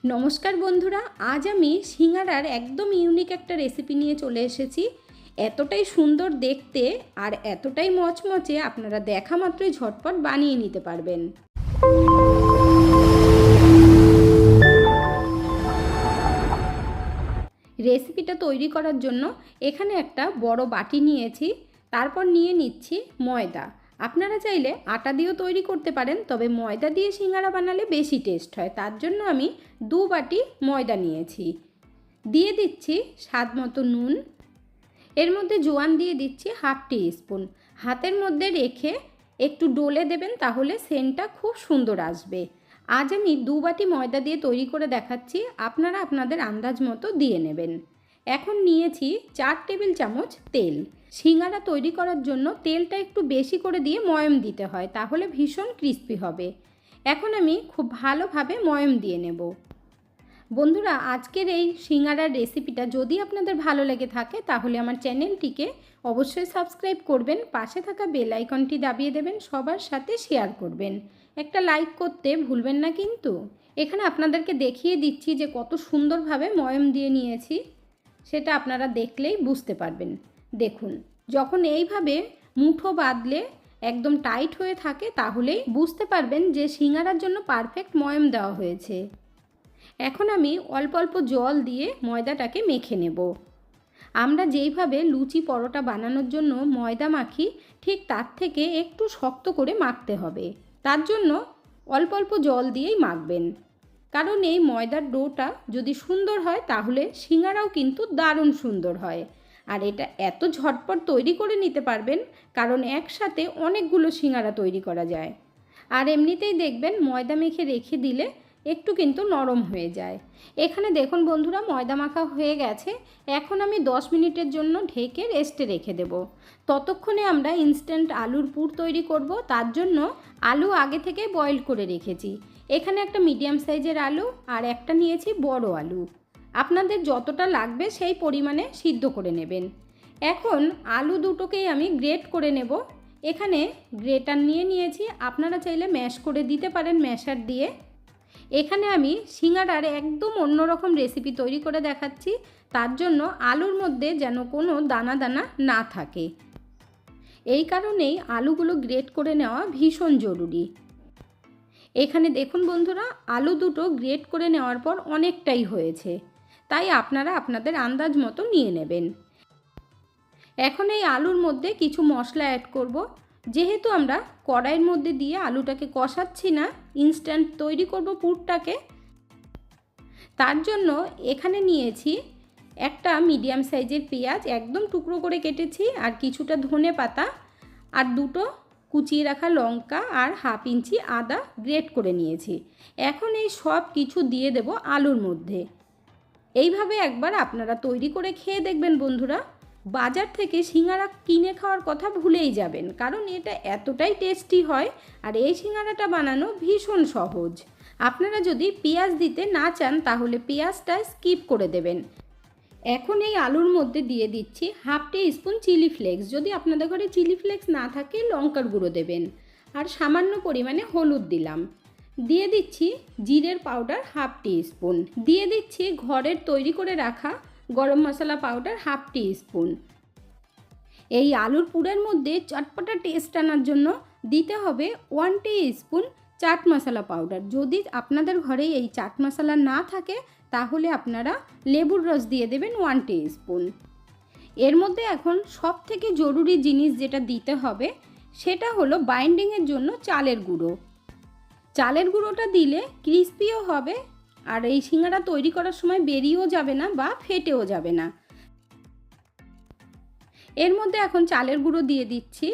নমস্কার বন্ধুরা, আজ আমি সিঙ্গারার একদম ইউনিক একটা রেসিপি নিয়ে চলে এসেছি। এতটাই সুন্দর দেখতে আর এতটাই মচমচে আপনারা দেখা মাত্রই ঝটপট বানিয়ে নিতে পারবেন। রেসিপিটা তৈরি করার জন্য এখানে একটা বড় বাটি নিয়েছি, তারপর নিয়ে নিচ্ছি ময়দা। আপনারা চাইলে আটা দিয়েও তৈরি করতে পারেন, তবে ময়দা দিয়ে সিঙ্গারা বানালে বেশি টেস্ট হয়। তার জন্য আমি দু বাটি ময়দা নিয়েছি। দিয়ে দিচ্ছি স্বাদ মতো নুন। এর মধ্যে জোয়ান দিয়ে দিচ্ছি হাফ টি স্পুন হাতের মধ্যে রেখে একটু ডলে দেবেন, তাহলে সেন্টটা খুব সুন্দর আসবে। আজ আমি দু বাটি ময়দা দিয়ে তৈরি করে দেখাচ্ছি। আপনারা আপনাদের আন্দাজ মতো দিয়ে নেবেন। এখন নিয়েছি চার টেবিল চামচ তেল। সিঙ্গারা তৈরি করার জন্য তেলটা একটু বেশি করে দিয়ে ময়ম দিতে হয়, তাহলে ভীষণ ক্রিস্পি হবে। এখন আমি খুব ভালোভাবে ময়ম দিয়ে নেব। বন্ধুরা, আজকের এই সিঙ্গারার রেসিপিটা যদি আপনাদের ভালো লেগে থাকে, তাহলে আমার চ্যানেলটিকে অবশ্যই সাবস্ক্রাইব করবেন, পাশে থাকা বেল আইকনটি দাবিয়ে দেবেন, সবার সাথে শেয়ার করবেন। একটা লাইক করতে ভুলবেন না কিন্তু। এখানে আপনাদেরকে দেখিয়ে দিচ্ছি যে কত সুন্দরভাবে ময়ম দিয়ে নিয়েছি। সেটা আপনারা দেখলেই বুঝতে পারবেন। দেখুন, যখন এইভাবে মুঠো বাঁধলে একদম টাইট হয়ে থাকে, তাহলেই বুঝতে পারবেন যে সিঙ্গারার জন্য পারফেক্ট ময়ম দেওয়া হয়েছে। এখন আমি অল্প অল্প জল দিয়ে ময়দাটাকে মেখে নেব। আমরা যেইভাবে লুচি পরোটা বানানোর জন্য ময়দা মাখি, ঠিক তার থেকে একটু শক্ত করে মাখতে হবে। তার জন্য অল্প অল্প জল দিয়েই মাখবেন। কারণ এই ময়দার ডোটা যদি সুন্দর হয়, তাহলে সিঙ্গারাও কিন্তু দারুণ সুন্দর হয়। আর এটা এত ঝটপট তৈরি করে নিতে পারবেন, কারণ একসাথে অনেকগুলো সিঙ্গারা তৈরি করা যায়। আর এমনিতেই দেখবেন, ময়দা মেখে রেখে দিলে একটু কিন্তু নরম হয়ে যায়। এখানে দেখুন বন্ধুরা, ময়দা মাখা হয়ে গেছে। এখন আমি 10 মিনিটের জন্য ঢেকে রেস্টে রেখে দেব। ততক্ষণে আমরা ইনস্ট্যান্ট আলুর পুর তৈরি করব। তার জন্য আলু আগে থেকে বয়েল করে রেখেছি। এখানে একটা মিডিয়াম সাইজের আলু আর একটা নিয়েছি বড় আলু। আপনাদের যতটা লাগবে সেই পরিমাণে সিদ্ধ করে নেবেন। এখন আলু দুটোকেই আমি গ্রেট করে নেব। এখানে গ্রেটার নিয়ে নিয়েছি, আপনারা চাইলে ম্যাশ করে দিতে পারেন ম্যাশার দিয়ে। এখানে আমি সিঙ্গারার একদম অন্যরকম রেসিপি তৈরি করে দেখাচ্ছি, তার জন্য আলুর মধ্যে যেন কোনো দানা দানা না থাকে। এই কারণেই আলুগুলো গ্রেট করে নেওয়া ভীষণ জরুরি। এখানে দেখুন বন্ধুরা, আলু দুটো গ্রেট করে নেওয়ার পর অনেকটাই হয়েছে। তাই আপনারা আপনাদের আন্দাজ মতো নিয়ে নেবেন। এখন এই আলুর মধ্যে কিছু মশলা অ্যাড করব। যেহেতু আমরা কড়াইয়ের মধ্যে দিয়ে আলুটাকে কষাচ্ছি না ইনস্ট্যান্ট তৈরি করব পুরটাকে। তার জন্য এখানে নিয়েছি একটা মিডিয়াম সাইজের পেঁয়াজ, একদম টুকরো করে কেটেছি, আর কিছুটা ধনে পাতা, আর দুটো কুচিয়ে রাখা লঙ্কা আর হাফ ইঞ্চি আদা গ্রেট করে নিয়েছি। এখন এই সব কিছু দিয়ে দেব আলুর মধ্যে। এইভাবে একবার আপনারা তৈরি করে খেয়ে দেখবেন বন্ধুরা। বাজার থেকে সিঙ্গারা কিনে খাওয়ার কথা ভুলেই যাবেন, কারণ এটা এতটাই টেস্টি হয় আর এই সিঙ্গারাটা বানানো ভীষণ সহজ। আপনারা যদি পেঁয়াজ দিতে না চান, তাহলে পেঁয়াজটা স্কিপ করে দেবেন। এখন এই আলুর মধ্যে দিয়ে দিচ্ছি half teaspoon chilli flakes. যদি আপনাদের ঘরে চিলি ফ্লেক্স না থাকে, লঙ্কার গুঁড়ো দেবেন। আর সামান্য পরিমাণে হলুদ দিলাম। দিয়ে দিচ্ছি জিরের পাউডার হাফ টি স্পুন। দিয়ে দিচ্ছি ঘরের তৈরি করে রাখা garam masala powder half teaspoon. এই আলুর পুরের মধ্যে চটপটা টেস্ট আনার জন্য দিতে হবে one teaspoon chaat masala powder. যদি আপনাদের ঘরে এই চাট মশলা না থাকে তাহলে আপনারা লেবুর রস দিয়ে দেবেন ওয়ান টি স্পুন এর মধ্যে এখন সব থেকে জরুরি জিনিস যেটা দিতে হবে, সেটা হলো বাইন্ডিংয়ের জন্য চালের গুঁড়ো। চালের গুঁড়োটা দিলে ক্রিস্পিও হবে, আর এই সিঙ্গারা তৈরি করার সময় বেরিয়েও যাবে না বা ফেটেও যাবে না। এর মধ্যে এখন চালের গুঁড়ো দিয়ে দিচ্ছি।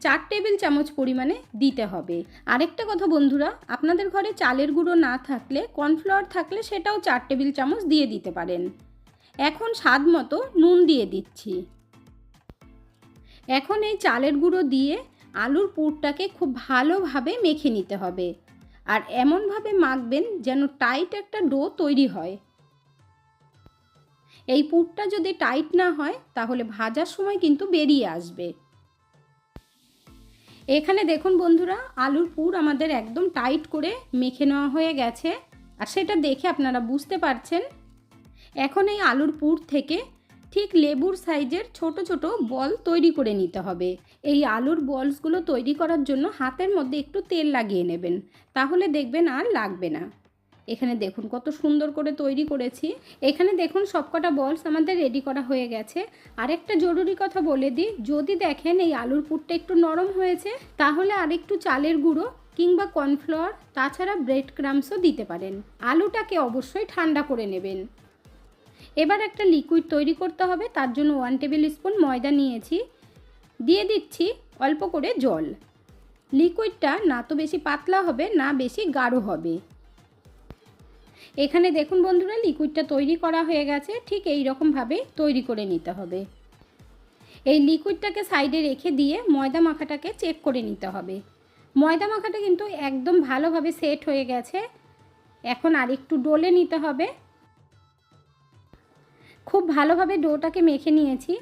চার টেবিল চামচ পরিমাণে দিতে হবে। আরেকটা কথা বন্ধুরা, আপনাদের ঘরে চালের গুঁড়ো না থাকলে, কর্নফ্লাওয়ার থাকলে সেটাও চার টেবিল চামচ দিয়ে দিতে পারেন। এখন স্বাদ মতো নুন দিয়ে দিচ্ছি। এখন এই চালের গুঁড়ো দিয়ে আলুর পুরটাকে খুব ভালোভাবে মেখে নিতে হবে। আর এমনভাবে মাখবেন যেন টাইট একটা ডো তৈরি হয়। এই পুরটা যদি টাইট না হয়, তাহলে ভাজার সময় কিন্তু বেরিয়ে আসবে। এখানে দেখুন বন্ধুরা, আলুর পুর আমাদের একদম টাইট করে মেখে নেওয়া হয়ে গেছে। আর সেটা দেখে আপনারা বুঝতে পারছেন। এখন এই আলুর পুর থেকে ঠিক লেবুর সাইজের ছোট ছোট বল তৈরি করে নিতে হবে। এই আলুর বলসগুলো তৈরি করার জন্য হাতের মধ্যে একটু তেল লাগিয়ে নেবেন। তাহলে দেখবেন আর লাগবে না। এখানে দেখুন কত সুন্দর করে তৈরি করেছি। এখানে দেখুন সবকটা বলস আমাদের রেডি করা হয়ে গেছে। আরেকটা জরুরি কথা বলে দিই, যদি দেখেন এই আলুর পুরটা একটু নরম হয়েছে, তাহলে আরেকটু চালের গুঁড়ো কিংবা কর্নফ্লাওয়ার তাছাড়া ব্রেড ক্রামসও দিতে পারেন। আলুটাকে অবশ্যই ঠান্ডা করে নেবেন। এবার একটা লিকুইড তৈরি করতে হবে, তার জন্য ওয়ান টেবিল স্পুন ময়দা নিয়েছি। দিয়ে দিচ্ছি অল্প করে জল। লিকুইডটা না তো বেশি পাতলা হবে, না বেশি গাঢ় হবে। এখানে দেখুন বন্ধুরা লিকুইডটা তৈরি করা হয়ে গেছে। ঠিক এই রকমভাবে তৈরি করে নিতে হবে। এই লিকুইডটাকে সাইডে রেখে দিয়ে ময়দা মাখাটাকে চেক করে নিতে হবে। ময়দা মাখাটা কিন্তু একদম ভালোভাবে সেট হয়ে গেছে। এখন আর একটু ডোলে নিতে হবে। খুব ভালোভাবে ডোটাকে মেখে নিয়েছি।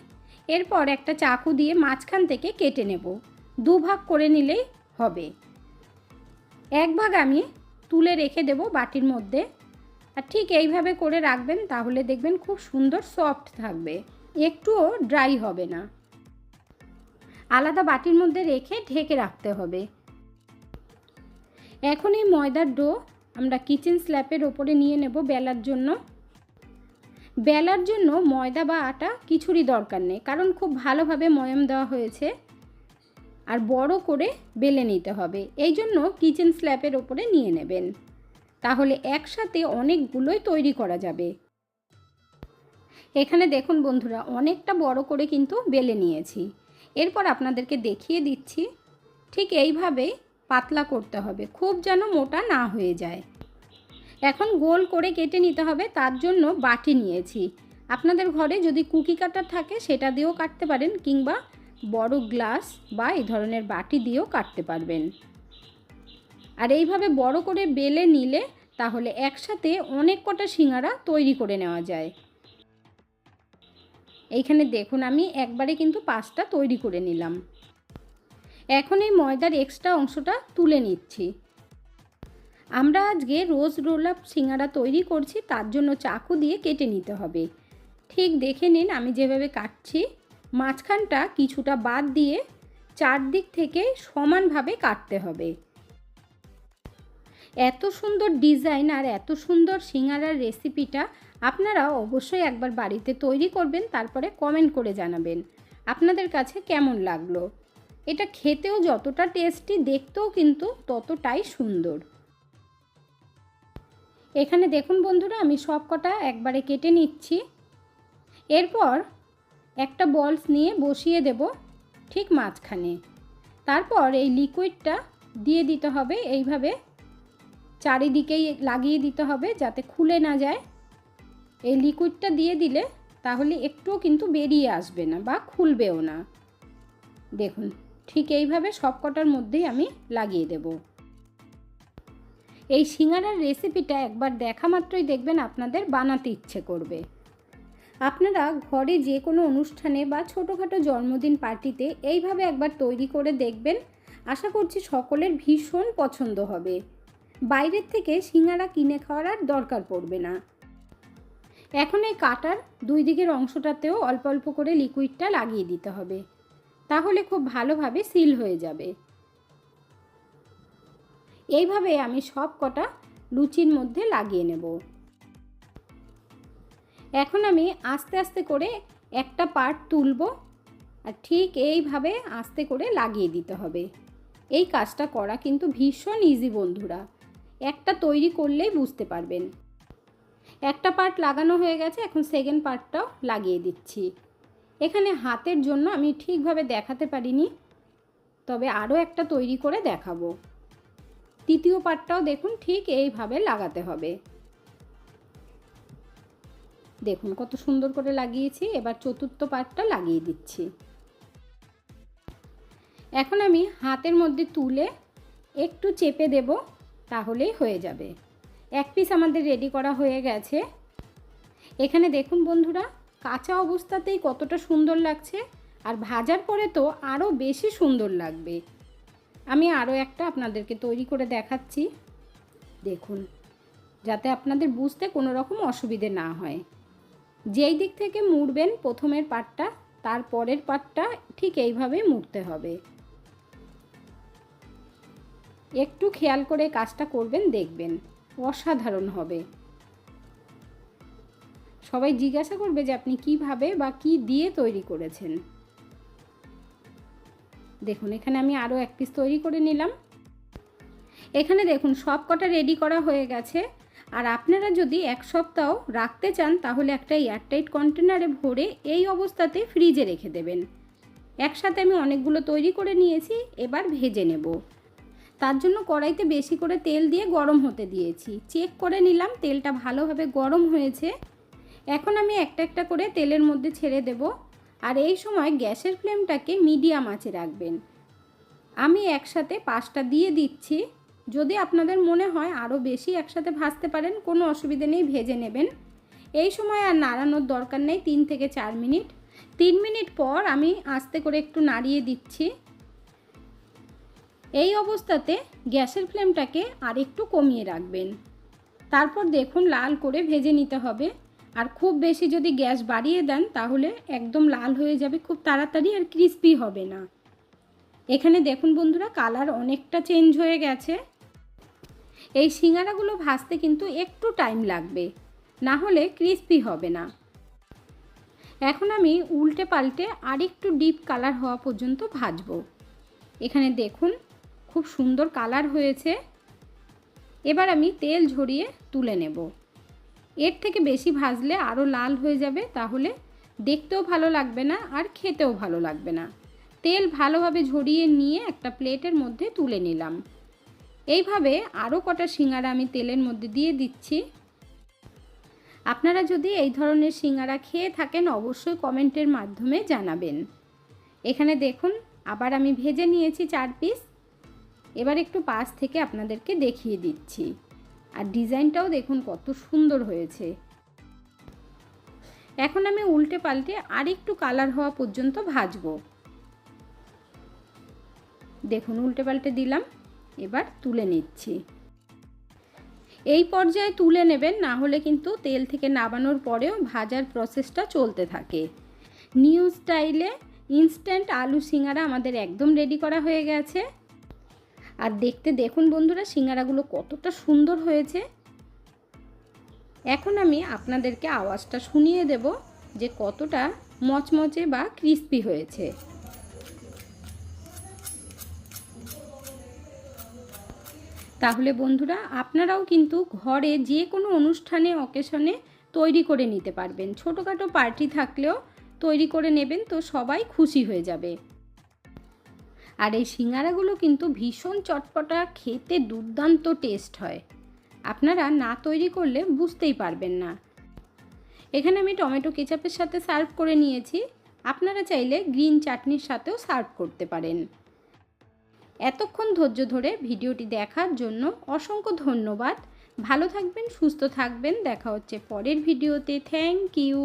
এরপর একটা চাকু দিয়ে মাঝখান থেকে কেটে নেব। দু ভাগ করে নিলেই হবে। এক ভাগ আমি তুলে রেখে দেব বাটির মধ্যে। আর ঠিক এইভাবে করে রাখবেন, তাহলে দেখবেন খুব সুন্দর সফট থাকবে। একটুও ড্রাই হবে না। আলাদা বাটির মধ্যে রেখে ঢেকে রাখতে হবে। এখন এই ময়দার ডো আমরা কিচেন স্ল্যাপের ওপরে নিয়ে নেব বেলার জন্য। বেলার জন্য ময়দা বা আটা কিছুরই দরকার নেই, কারণ খুব ভালোভাবে ময়ম দেওয়া হয়েছে। আর বড় করে বেলে নিতে হবে। এই জন্য কিচেন স্ল্যাপের ওপরে নিয়ে নেবেন। তাহলে একসাথে অনেকগুলোই তৈরি করা যাবে। এখানে দেখুন বন্ধুরা, অনেকটা বড় করে কিন্তু বেলে নিয়েছি। এরপর আপনাদেরকে দেখিয়ে দিচ্ছি, ঠিক এইভাবে পাতলা করতে হবে, খুব যেন মোটা না হয়ে যায়। এখন গোল করে কেটে নিতে হবে, তার জন্য বাটি নিয়েছি। আপনাদের ঘরে যদি কুকি কাটার থাকে, সেটা দিয়েও কাটতে পারেন, কিংবা বড় গ্লাস বা এই ধরনের বাটি দিয়েও কাটতে পারবেন। আর এইভাবে বড় করে বেলে নিলে তাহলে একসাথে অনেক কটা সিঙ্গারা তৈরি করে নেওয়া যায়। এইখানে দেখুন আমি একবারে কিন্তু পাঁচটা তৈরি করে নিলাম। এখন এই ময়দার এক্সট্রা অংশটা তুলে নিচ্ছি। আমরা আজকে রোজ রোল আপ সিঙ্গারা তৈরি করছি, তার জন্য চাকু দিয়ে কেটে নিতে হবে। ঠিক দেখে নিন আমি যেভাবে কাটছি, মাঝখানটা কিছুটা বাদ দিয়ে চারদিক থেকে সমানভাবে কাটতে হবে। এত সুন্দর ডিজাইন আর এত সুন্দর সিঙ্গারার রেসিপিটা আপনারা অবশ্যই একবার বাড়িতে তৈরি করবেন, তারপরে কমেন্ট করে জানাবেন। আপনাদের কাছে কেমন লাগল? এটা খেতেও যতটা টেস্টি দেখতেও কিন্তু ততটাই সুন্দর। এখানে দেখুন বন্ধুরা, আমি সব কটা একবারে কেটে নিচ্ছি। এরপর একটা বলস নিয়ে বসিয়ে দেব ঠিক মাঝখানে। তারপর এই লিকুইডটা দিয়ে দিতে হবে, এইভাবে চারিদিকেই লাগিয়ে দিতে হবে যাতে খুলে না যায়। এই লিকুইডটা দিয়ে দিলে তাহলে একটুও কিন্তু বেরিয়ে আসবে না বা খুলবেও না। দেখুন, ঠিক এইভাবে সব কটার মধ্যেই আমি লাগিয়ে দেব। এই সিঙ্গারার রেসিপিটা একবার দেখা মাত্রই দেখবেন আপনাদের বানাতে ইচ্ছে করবে। আপনারা ঘরে যে কোনো অনুষ্ঠানে বা ছোটোখাটো জন্মদিন পার্টিতে এইভাবে একবার তৈরি করে দেখবেন। আশা করছি সকলের ভীষণ পছন্দ হবে। বাইরের থেকে সিঙ্গারা কিনে খাওয়ার আর দরকার পড়বে না। এখন এই কাটার দুই দিকের অংশটাতেও অল্প অল্প করে লিকুইডটা লাগিয়ে দিতে হবে। তাহলে খুব ভালোভাবে সিল হয়ে যাবে। এইভাবে আমি সব কটা লুচির মধ্যে লাগিয়ে নেব। এখন আমি আস্তে আস্তে করে একটা পার্ট তুলব আর ঠিক এইভাবে আস্তে করে লাগিয়ে দিতে হবে। এই কাজটা করা কিন্তু ভীষণ ইজি বন্ধুরা। একটা তৈরি করলেই বুঝতে পারবেন। একটা পার্ট লাগানো হয়ে গেছে, এখন সেকেন্ড পার্টটাও লাগিয়ে দিচ্ছি। এখানে হাতের জন্য আমি ঠিকভাবে দেখাতে পারিনি, তবে আরও একটা তৈরি করে দেখাবো। তৃতীয় পার্টটাও দেখুন, ঠিক এইভাবে লাগাতে হবে। দেখুন কত সুন্দর করে লাগিয়েছি, এবার চতুর্থ পার্টটা লাগিয়ে দিচ্ছি। এখন আমি হাতের মধ্যে তুলে একটু চেপে দেব। তাহলেই হয়ে যাবে। এক পিস আমাদের রেডি করা হয়ে গেছে। এখানে দেখুন বন্ধুরা, কাঁচা অবস্থাতেই কতটা সুন্দর লাগছে, আর ভাজার পরে তো আরও বেশি সুন্দর লাগবে। আমি আরও একটা আপনাদেরকে তৈরি করে দেখাচ্ছি। দেখুন, যাতে আপনাদের বুঝতে কোনো রকম অসুবিধে না হয়। যেই দিক থেকে মুড়বেন প্রথমের পাটটা, তার পরের পাটটা ঠিক এইভাবে মুড়তে হবে। একটু খেয়াল করে কাজটা করবেন, দেখবেন। অসাধারণ হবে। সবাই জিজ্ঞাসা করবে যে আপনি কীভাবে বা কি দিয়ে তৈরি করেছেন। দেখুন, এখানে আমি আরও এক পিস তৈরি করে নিলাম। এখানে দেখুন, সব কটা রেডি করা হয়ে গেছে। আর আপনারা যদি এক সপ্তাহ রাখতে চান, তাহলে একটা এয়ারটাইট কন্টেনারে ভরে এই অবস্থাতে ফ্রিজে রেখে দেবেন। একসাথে আমি অনেকগুলো তৈরি করে নিয়েছি, এবার ভেজে নেব। তার জন্য কড়াইতে বেশি করে তেল দিয়ে গরম হতে দিয়েছি। চেক করে নিলাম, তেলটা ভালোভাবে গরম হয়েছে। এখন আমি একটা একটা করে তেলের মধ্যে ছেড়ে দেব। আর এই সময় গ্যাসের ফ্লেমটাকে মিডিয়াম আঁচে রাখবেন। আমি একসাথে পাঁচটা দিয়ে দিচ্ছি। যদি আপনাদের মনে হয় আরও বেশি একসাথে ভাজতে পারেন, কোনো অসুবিধে নেই, ভেজে নেবেন। এই সময় আর নাড়ানোর দরকার নেই, তিন থেকে চার মিনিট। তিন মিনিট পর আমি আস্তে করে একটু নাড়িয়ে দিচ্ছি। এই অবস্থাতে গ্যাসের ফ্লেমটাকে আর একটু কমিয়ে রাখবেন। তারপর দেখুন লাল করে ভেজে নিতে হবে। আর খুব বেশি যদি গ্যাস বাড়িয়ে দেন, তাহলে একদম লাল হয়ে যাবে, খুব তাড়াতাড়ি আর ক্রিস্পি হবে না। এখানে দেখুন বন্ধুরা, কালার অনেকটা চেঞ্জ হয়ে গেছে। এই সিঙ্গারাগুলো ভাজতে কিন্তু একটু টাইম লাগবে, না হলে ক্রিস্পি হবে না। এখন আমি উল্টে পাল্টে আরেকটু ডিপ কালার হওয়া পর্যন্ত ভাজবো। এখানে দেখুন খুব সুন্দর কালার হয়েছে। এবার আমি তেল ঝরিয়ে তুলে নেব। এর থেকে বেশি ভাজলে আরও লাল হয়ে যাবে, তাহলে দেখতেও ভালো লাগবে না আর খেতেও ভালো লাগবে না। তেল ভালোভাবে ঝরিয়ে নিয়ে একটা প্লেটের মধ্যে তুলে নিলাম। এইভাবে আরও কটা সিঙ্গারা আমি তেলের মধ্যে দিয়ে দিচ্ছি। আপনারা যদি এই ধরনের সিঙ্গারা খেয়ে থাকেন, অবশ্যই কমেন্টের মাধ্যমে জানাবেন। এখানে দেখুন, আবার আমি ভেজে নিয়েছি চার পিস। এবার একটু পাশ থেকে আপনাদেরকে দেখিয়ে দিচ্ছি। আর ডিজাইনটাও দেখুন কত সুন্দর হয়েছে। এখন আমি উল্টে পাল্টে আর একটু কালার হওয়া পর্যন্ত ভাজবো। দেখুন, উল্টে পাল্টে দিলাম, এবার তুলে নিচ্ছি। এই পর্যায়ে তুলে নেবেন, না হলে কিন্তু তেল থেকে নাবানোর পরেও ভাজার প্রসেসটা চলতে থাকে। নিউ স্টাইলে ইনস্ট্যান্ট আলু সিঙ্গারা আমাদের একদম রেডি করা হয়ে গেছে। আর দেখতে দেখুন বন্ধুরা, সিঙ্গারাগুলো কতটা সুন্দর হয়েছে। এখন আমি আপনাদেরকে আওয়াজটা শুনিয়ে দেব যে কতটা মচমচে বা ক্রিস্পি হয়েছে। তাহলে বন্ধুরা, আপনারাও কিন্তু ঘরে যে কোনো অনুষ্ঠানে, অকেশনে তৈরি করে নিতে পারবেন। ছোটোখাটো পার্টি থাকলেও তৈরি করে নেবেন, তো সবাই খুশি হয়ে যাবে। আর এই সিঙ্গারাগুলো কিন্তু ভীষণ চটপটা, খেতে দুর্দান্ত টেস্ট হয়। আপনারা না তৈরি করলে বুঝতেই পারবেন না। এখানে আমি টমেটো কেচাপের সাথে সার্ভ করে নিয়েছি। আপনারা চাইলে গ্রিন চাটনির সাথেও সার্ভ করতে পারেন। এতক্ষণ ধৈর্য ধরে ভিডিওটি দেখার জন্য অসংখ্য ধন্যবাদ। ভালো থাকবেন, সুস্থ থাকবেন। দেখা হচ্ছে পরের ভিডিওতে। Thank you